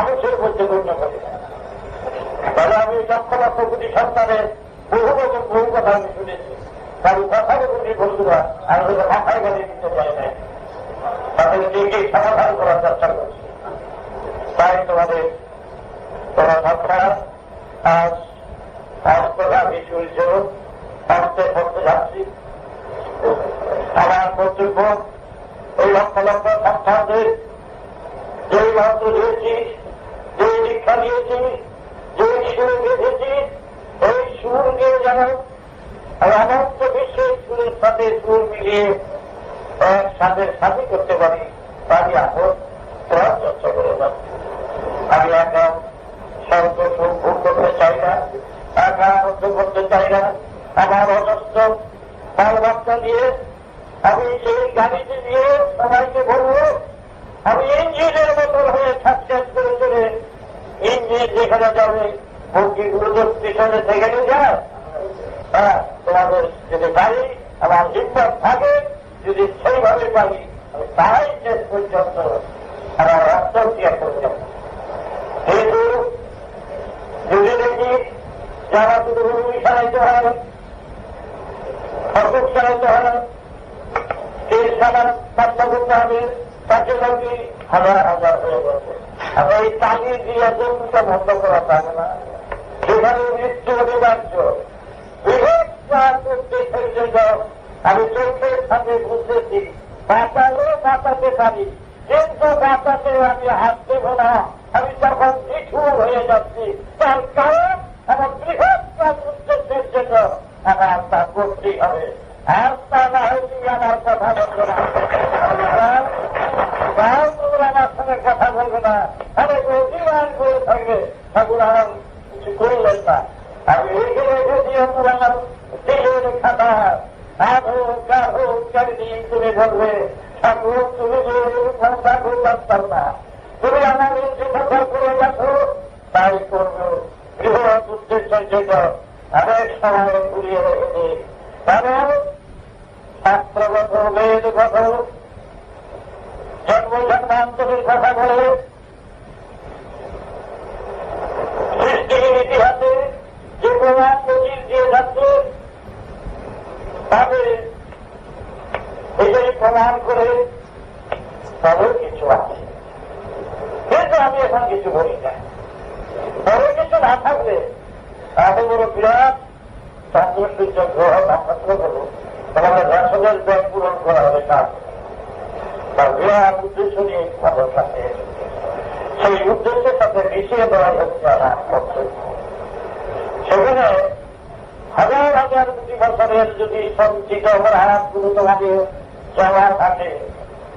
মানুষের মধ্যে গণ্য করে। তাহলে আমি লক্ষ লক্ষ কোটি সন্তানের বহু রকম বহু কথা আমি শুনেছি। কারণ কথার উপরে বন্ধুরা আমি হয়তো মাথায় গেলে দিতে পারি নাই। তাদের দিকে সমাধান করার চেষ্টা করছি। তাই তোমাদের তোমার সরকার আজ ইস্যু হিসেবে আসতে করতে যাচ্ছি। আমার কর্তব্য এই লক্ষ লক্ষ সন্তানদের যে মন্ত্র দিয়েছি যে শিক্ষা দিয়েছি যে সুর গেঁথেছি এই সুরকে যেন অনন্ত বিশ্বের সুরের সাথে সুর মিলিয়ে একসাথে সাথী করতে পারি, তারই এখন করার চেষ্টা করে যাচ্ছি আমি এখন সর্ব সুখ করতে চাই না, একা আনন্দ করতে চাই না আমার অজস্র মালবার্তা দিয়ে আমি সেই গাড়িতে দিয়ে সবাইকে বলব, আমি ইঞ্জিনের মতন হয়ে চলে যেখানে যাবে মুরগিগুলো তো পিছনে থেকে নিয়ে যায় হ্যাঁ তোমাদের যদি গাড়ি আমার জিম্মা থাকে, যদি সেইভাবে পারি, আমি তাই শেষ পর্যন্ত আমার করে যাব। কিন্তু যদি দেখি যারা শুধু হুড়ি সারাইতে হয় অসুখ সারাইতে হয় এই সারা করতে হবে তাকে নাকি হাজার হাজার আর এই তাগি দিয়ে জমিটা বন্ধ করা যাবে না। সেখানে মৃত্যু অনিবার্য আমি চোখের সাথে বুঝতেছি বাঁচালেও বাঁচাতে পারি কিন্তু বাঁচাতে আমি হাত দেব না। আমি যখন নিঠুর হয়ে যাচ্ছি, তার কারণ আমার বৃহৎ উদ্দেশ্যের জন্য আমার তা করতেই হবে। আর না হলে আমার কথা বলব না ঠাকুর আমার সঙ্গে কথা বলবে না আরে অভিমান করে থাকবে আমার কিছু করলেন না আমি এইখানে যদি আমার দিলের খাতা হাত হোক গা হোক চারিদিন তুমি বলবে ঠাকুর তুমি যে এরকম ঠাকুর পারতাম না তুমি আমার যে কথা করে গেছো তাই করব বৃহৎ উদ্দেশ্যের জন্য অনেক সময় কিছু আছে। কিন্তু আমি এখন কিছু বলি না। তবে কিছু না থাকলে এত বড় বিরাট চন্দ্রসূর্য গ্রহ নক্ষত্র হল। তোমাদের রসদের ব্যাগ পূরণ করা হবে কাজ তার বিরাট উদ্দেশ্য নিয়ে কাছে এসেছে সেই উদ্দেশ্যের সাথে মিশিয়ে দেওয়া হচ্ছে কর্তব্য সেখানে হাজার হাজার কোটি বছরের যদি সঞ্চিত অপরাধগুলো তোমাকে জমা থাকে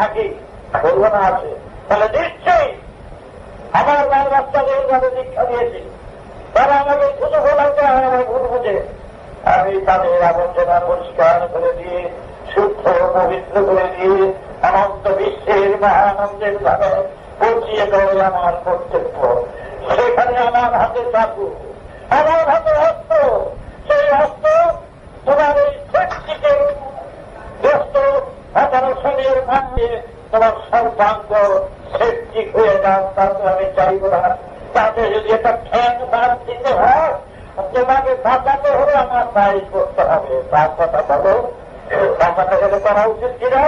থাকি, বলব না আছে। তাহলে নিশ্চয়ই আমার বাল বাচ্চাদের যারা দীক্ষা দিয়েছি তারা আমাকে খুঁজে বলাতে আমার ভুল বুঝে। আমি তাদের আবর্জনা পরিষ্কার করে দিয়ে, শুদ্ধ পবিত্র করে দিয়ে, অনন্ত বিশ্বের মহানন্দের ভাবে পৌঁছিয়ে দেওয়া আমার কর্তব্য। সেখানে আমার হাতে চাকু আমার হাতে হস্ত সেই হস্ত তোমার এই শক্তিকে ব্যস্ত হাজারো শরীর তোমার সর্বাঙ্গ সেফটি হয়ে যাও তাতে আমি চাইব না। তাতে যদি একটা ঠ্যাং বাদ দিতে হয়, তোমাকে বাঁচাতে হলে আমার তাই করতে হবে। তার কথা বলো, বাঁচাতে গেলে করা উচিত কিনা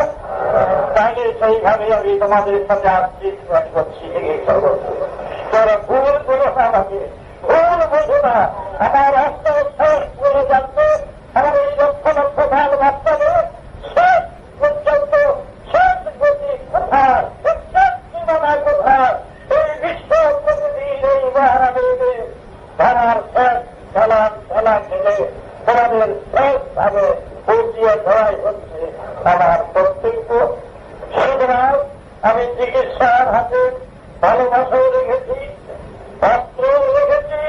তাহলে সেইভাবে আমি তোমাদের সাথে আসছি করছি চলো তোরা ভুল না আমাকে, ভুল বোঝো না। আমার রাস্তায় শেষ করে জানতো আমার এই লক্ষ লক্ষ ভাগ বাচ্চাদের শেষ পর্যন্ত শেষ গতি কোথায় শেষ সীমানা কোথায় এই বিশ্ব প্রতিদিন এই মহারানীদের ধারার শেষ খেলার খেলা খেলে তোমাদের শেষ ভাবে পৌঁছিয়ে ধরাই হচ্ছে আমার কর্তব্য সুতরাং আমি চিকিৎসার হাতে ভালোবাসাও রেখেছি পাত্রও রেখেছি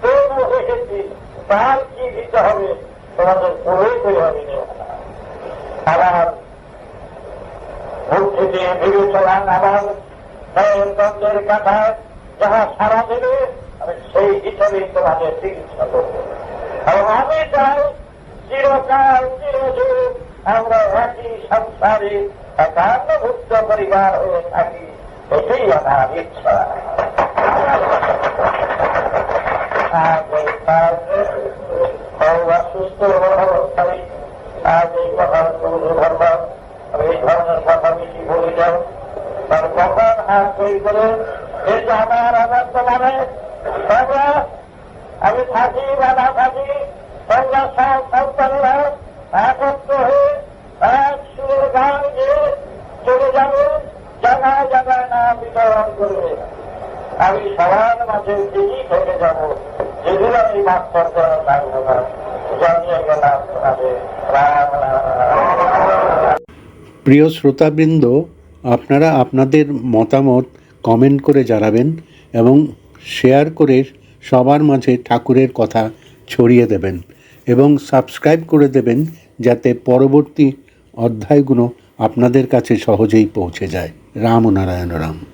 প্রেমও রেখেছি। তার কি দিতে হবে? তোমাদের পুরোই করে হবে আবার বুদ্ধি দিয়ে বিবেচনা আবার দ্বন্দ্বের কাঠায় যাহা সারা দেবে, আমি সেই হিসাবেই তোমাদের চিকিৎসা করব। এবং আমি চাই চিরকাল চিরযুগ আমরা একই সংসারে একান্নভুক্ত পরিবার হয়ে থাকি এটাই আমার ইচ্ছা। এই কথা মানে আমি থাকি বা না থাকি তোমরা সব সন্তানেরা একত্র হয়ে এক সুরের গান গিয়ে চলে যাবে জায়গায় জায়গায় না বিতরণ করবে আমি সবার মাঝে দিনই থেকে যাব যেগুলো প্রিয় শ্রোতাবৃন্দ, আপনারা আপনাদের মতামত কমেন্ট করে জানাবেন এবং শেয়ার করে সবার মাঝে ঠাকুরের কথা ছড়িয়ে দেবেন এবং সাবস্ক্রাইব করে দেবেন যাতে পরবর্তী অধ্যায়গুলো আপনাদের কাছে সহজেই পৌঁছে যায়। রাম নারায়ণ রাম।